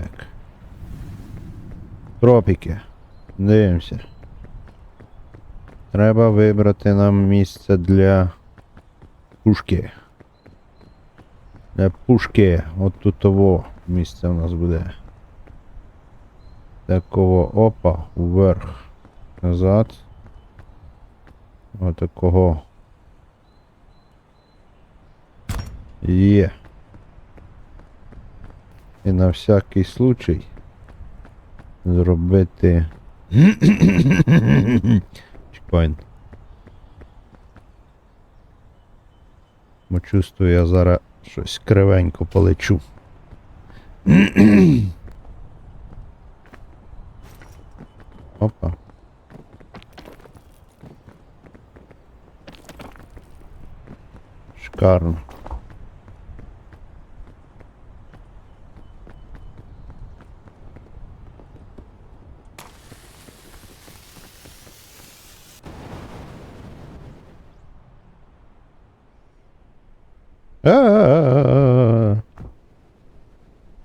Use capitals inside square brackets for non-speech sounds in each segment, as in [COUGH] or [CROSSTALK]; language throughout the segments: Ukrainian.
Так. Тропіки. Дивимося. Треба вибрати нам місце для пушки. Для пушки. От тут того місце у нас буде. Такого опа, вверх. Назад. Отакого. Є. І на всякий случай зробити. [COUGHS] Чекпоінт. Бо чувствую, я зараз щось кривенько полечу. [COUGHS] Опа. Шикарно.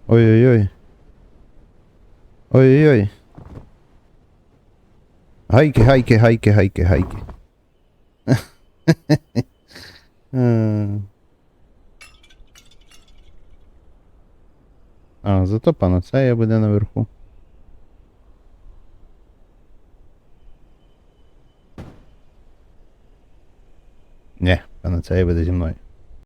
Ой-ой-ой. Ой-ой-ой. Гайки, гайки, гайки, гайки, гайки. [LAUGHS] А, зато панацея буде наверху. Ні, панацея буде зі мною.